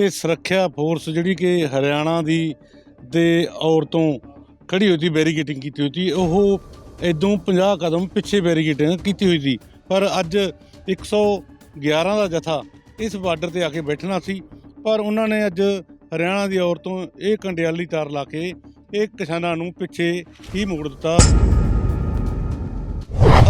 ਕਿ ਸੁਰੱਖਿਆ ਫੋਰਸ ਜਿਹੜੀ ਕਿ ਹਰਿਆਣਾ ਦੀ ਦੇ ਔਰਤੋਂ ਖੜੀ ਹੋਈ ਸੀ ਬੈਰੀਕੇਟਿੰਗ ਕੀਤੀ ਹੋਈ ਸੀ, ਉਹ ਇਦੋਂ 50 ਕਦਮ ਪਿੱਛੇ ਬੈਰੀਕੇਟਿੰਗ ਕੀਤੀ ਹੋਈ ਸੀ। ਪਰ ਅੱਜ 111 ਦਾ ਜਥਾ ਇਸ ਬਾਰਡਰ ਤੇ ਆ ਕੇ ਬੈਠਣਾ ਸੀ। ਪਰ ਉਹਨਾਂ ਨੇ ਅੱਜ ਹਰਿਆਣਾ ਦੀ ਔਰਤੋਂ ਇਹ ਕੰਡਿਆਲੀ ਤਾਰ ਲਾ ਕੇ ਇਹ ਕਿਸਾਨਾਂ ਨੂੰ ਪਿੱਛੇ ਹੀ ਮੋੜ ਦਿੱਤਾ।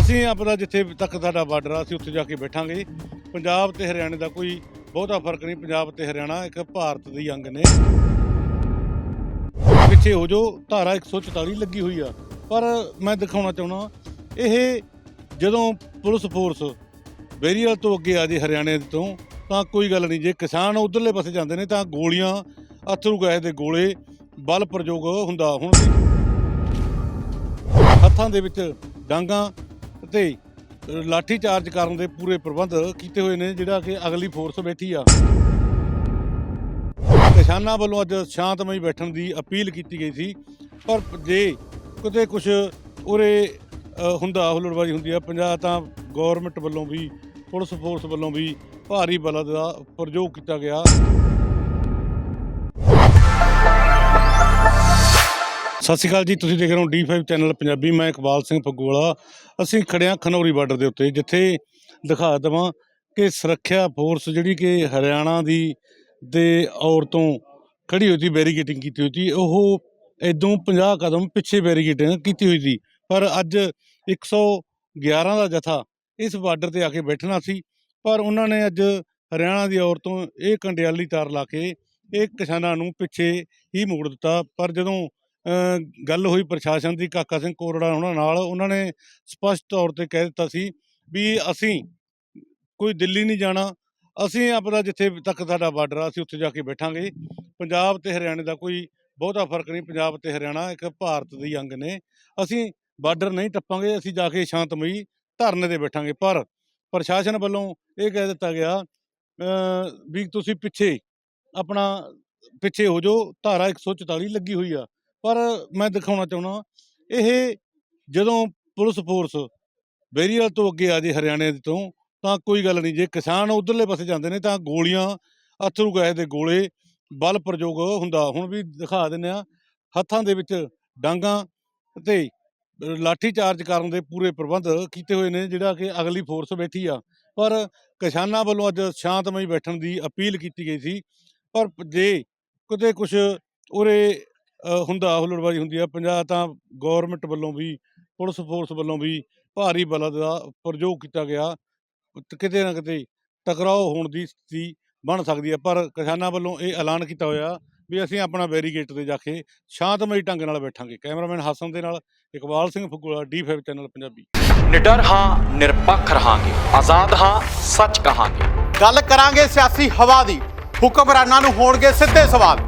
ਅਸੀਂ ਆਪਣਾ ਜਿੱਥੇ ਤੱਕ ਸਾਡਾ ਬਾਰਡਰ ਆ, ਅਸੀਂ ਉੱਥੇ ਜਾ ਕੇ ਬੈਠਾਂਗੇ। ਪੰਜਾਬ ਤੇ ਹਰਿਆਣੇ ਦਾ ਕੋਈ ਬਹੁਤਾ ਫ਼ਰਕ ਨਹੀਂ, ਪੰਜਾਬ ਤੇ ਹਰਿਆਣਾ ਇੱਕ ਭਾਰਤ ਦੇ ਅੰਗ ਨੇ। ਪਿੱਛੇ ਹੋ ਜੋ ਧਾਰਾ 144 ਲੱਗੀ ਹੋਈ ਆ। ਪਰ ਮੈਂ ਦਿਖਾਉਣਾ ਚਾਹੁੰਦਾ ਇਹ ਜਦੋਂ ਪੁਲਿਸ ਫੋਰਸ ਬੈਰੀਅਰ ਤੋਂ ਅੱਗੇ ਆ ਜੇ ਹਰਿਆਣੇ ਤੋਂ, ਤਾਂ ਕੋਈ ਗੱਲ ਨਹੀਂ, ਜੇ ਕਿਸਾਨ ਉਧਰਲੇ ਪਾਸੇ ਜਾਂਦੇ ਨੇ, ਤਾਂ ਗੋਲੀਆਂ ਅਥਰੂ ਗੈਸ ਦੇ ਗੋਲੇ ਬਲ ਪ੍ਰਯੋਗ ਹੁੰਦਾ। ਹੁਣ ਹੱਥਾਂ ਦੇ ਵਿੱਚ ਡਾਂਗਾ ਤੇ ਲਾਠੀ ਚਾਰਜ ਕਰਨ ਦੇ ਪੂਰੇ ਪ੍ਰਬੰਧ ਕੀਤੇ ਹੋਏ ਨੇ, ਜਿਹੜਾ ਕਿ ਅਗਲੀ ਫੋਰਸ ਬੈਠੀ ਆ। ਕਿਸਾਨਾਂ ਵੱਲੋਂ ਅੱਜ ਸ਼ਾਂਤਮਈ ਬੈਠਣ ਦੀ ਅਪੀਲ ਕੀਤੀ ਗਈ ਸੀ। ਪਰ ਜੇ ਕਿਤੇ ਕੁਝ ਉਰੇ ਹੁੰਦਾ, ਹੁਲੜਬਾਜ਼ੀ ਹੁੰਦੀ ਆ, ਪੰਜਾਬ ਤਾਂ ਗਵਰਨਮੈਂਟ ਵੱਲੋਂ ਵੀ, ਪੁਲਿਸ ਫੋਰਸ ਵੱਲੋਂ ਵੀ ਭਾਰੀ ਬਲਾਂ ਦਾ ਪ੍ਰਯੋਗ ਕੀਤਾ ਗਿਆ। ਸਤਿ ਸ਼੍ਰੀ ਅਕਾਲ ਜੀ, ਤੁਸੀਂ ਦੇਖ ਰਹੇ ਹੋ D5 ਚੈਨਲ ਪੰਜਾਬੀ, ਮੈਂ ਇਕਬਾਲ ਸਿੰਘ ਫੱਗੂਵਾਲਾ। ਅਸੀਂ ਖੜਿਆ ਖਨੌਰੀ ਬਾਰਡਰ ਦੇ ਉੱਤੇ, ਜਿੱਥੇ ਦਿਖਾ ਦਵਾਂ ਕਿ ਸੁਰੱਖਿਆ ਫੋਰਸ ਜਿਹੜੀ ਕਿ ਹਰਿਆਣਾ ਦੀ ਦੇ ਔਰਤੋਂ ਖੜੀ ਹੋਈ ਸੀ ਬੈਰੀਕੇਟਿੰਗ ਕੀਤੀ ਹੋਈ ਸੀ, ਉਹ ਇਦੋਂ 50 ਕਦਮ ਪਿੱਛੇ ਬੈਰੀਕੇਟਿੰਗ ਕੀਤੀ ਹੋਈ ਸੀ। ਪਰ ਅੱਜ 111 ਦਾ ਜਥਾ ਇਸ ਬਾਰਡਰ ਤੇ ਆ ਕੇ ਬੈਠਣਾ ਸੀ, ਪਰ ਉਹਨਾਂ ਨੇ ਅੱਜ ਹਰਿਆਣਾ ਦੀ ਔਰਤੋਂ ਇਹ ਕੰਡਿਆਲੀ ਤਾਰ ਲਾ ਕੇ ਇਹ ਕਿਸਾਨਾਂ ਨੂੰ ਪਿੱਛੇ ਹੀ ਮੋੜ ਦਿੱਤਾ। ਪਰ ਜਦੋਂ ਗੱਲ ਹੋਈ ਪ੍ਰਸ਼ਾਸਨ ਦੀ, ਕਾਕਾ ਸਿੰਘ ਕੋਰੜਾ ਉਹਨਾਂ ਨਾਲ, ਉਹਨਾਂ ਨੇ ਸਪਸ਼ਟ ਤੌਰ ਤੇ ਕਹਿ ਦਿੱਤਾ ਸੀ ਵੀ ਅਸੀਂ ਕੋਈ ਦਿੱਲੀ ਨਹੀਂ ਜਾਣਾ, ਅਸੀਂ ਆਪਣਾ ਜਿੱਥੇ ਤੱਕ ਸਾਡਾ ਬਾਰਡਰ ਆ, ਅਸੀਂ ਉੱਥੇ ਜਾ ਕੇ ਬੈਠਾਂਗੇ। ਪੰਜਾਬ ਤੇ ਹਰਿਆਣੇ ਦਾ ਕੋਈ ਬਹੁਤਾ ਫ਼ਰਕ ਨਹੀਂ, ਪੰਜਾਬ ਤੇ ਹਰਿਆਣਾ ਇੱਕ ਭਾਰਤ ਦੀ ਅੰਗ ਨੇ। ਅਸੀਂ ਬਾਰਡਰ ਨਹੀਂ ਟੱਪਾਂਗੇ, ਅਸੀਂ ਜਾ ਕੇ ਸ਼ਾਂਤਮਈ ਧਰਨੇ ਤੇ ਬੈਠਾਂਗੇ। ਪਰ ਪ੍ਰਸ਼ਾਸਨ ਵੱਲੋਂ ਇਹ ਕਹਿ ਦਿੱਤਾ ਗਿਆ ਵੀ ਤੁਸੀਂ ਪਿੱਛੇ ਆਪਣਾ ਪਿੱਛੇ ਹੋ ਜਾਓ, ਧਾਰਾ 144 ਲੱਗੀ ਹੋਈ ਆ। ਪਰ ਮੈਂ ਦਿਖਾਉਣਾ ਚਾਹੁੰਦਾ ਇਹ ਜਦੋਂ ਪੁਲਿਸ ਫੋਰਸ ਬੈਰੀਅਰ ਤੋਂ ਅੱਗੇ ਆ ਜੇ ਹਰਿਆਣੇ ਤੋਂ, ਤਾਂ ਕੋਈ ਗੱਲ ਨਹੀਂ, ਜੇ ਕਿਸਾਨ ਉਧਰਲੇ ਪਾਸੇ ਜਾਂਦੇ ਨੇ ਤਾਂ ਗੋਲੀਆਂ, ਅਥਰੂ ਗੈਸ ਦੇ ਗੋਲੇ, ਬਲ ਪ੍ਰਯੋਗ ਹੁੰਦਾ, ਹੁਣ ਵੀ ਦਿਖਾ ਦਿੰਦੇ ਆ ਹੱਥਾਂ ਦੇ ਵਿੱਚ ਡਾਂਗਾ ਤੇ ਲਾਠੀ ਚਾਰਜ ਕਰਨ ਦੇ ਪੂਰੇ ਪ੍ਰਬੰਧ ਕੀਤੇ ਹੋਏ ਨੇ, ਜਿਹੜਾ ਕਿ ਅਗਲੀ ਫੋਰਸ ਬੈਠੀ ਆ। ਪਰ ਕਿਸਾਨਾਂ ਵੱਲੋਂ ਅੱਜ ਸ਼ਾਂਤਮਈ ਬੈਠਣ ਦੀ ਅਪੀਲ ਕੀਤੀ ਗਈ ਸੀ, ਪਰ ਜੇ ਕਿਤੇ ਕੁਝ ਉਰੇ ਹੁੰਦਾ ਹੁਲੜਬਾਜ਼ੀ ਹੁੰਦੀ ਆ। ਪੰਜਾਬ ਤਾਂ ਗਵਰਨਮੈਂਟ ਵੱਲੋਂ ਵੀ ਪੁਲਿਸ ਫੋਰਸ ਵੱਲੋਂ ਵੀ ਭਾਰੀ ਬਲਾਂ ਦਾ ਪ੍ਰਯੋਗ ਕੀਤਾ ਗਿਆ। ਕਿਤੇ ਨਾ ਕਿਤੇ ਟਕਰਾਓ ਹੋਣ ਦੀ ਸਥਿਤੀ ਬਣ ਸਕਦੀ ਹੈ ਪਰ ਕਿਸਾਨਾਂ ਵੱਲੋਂ ਇਹ ਐਲਾਨ ਕੀਤਾ ਹੋਇਆ ਵੀ ਅਸੀਂ ਆਪਣਾ ਬੈਰੀਗੇਟ ਤੇ ਜਾ ਕੇ ਸ਼ਾਂਤਮਈ ਢੰਗ ਨਾਲ ਬੈਠਾਂਗੇ। ਕੈਮਰਾਮੈਨ ਹਸਨ ਦੇ ਨਾਲ ਇਕਬਾਲ ਸਿੰਘ ਫੁੱਗੂਲਾ D5 ਚੈਨਲ ਪੰਜਾਬੀ। ਨਿਡਰ ਹਾਂ ਨਿਰਪੱਖ ਰਹਾਂਗੇ। ਆਜ਼ਾਦ ਹਾਂ ਸੱਚ ਕਹਾਂਗੇ। ਗੱਲ ਕਰਾਂਗੇ ਸਿਆਸੀ ਹਵਾ ਦੀ। ਹੁਕਮਰਾਨਾਂ ਨੂੰ ਹੋਣਗੇ ਸਿੱਧੇ ਸਵਾਲ।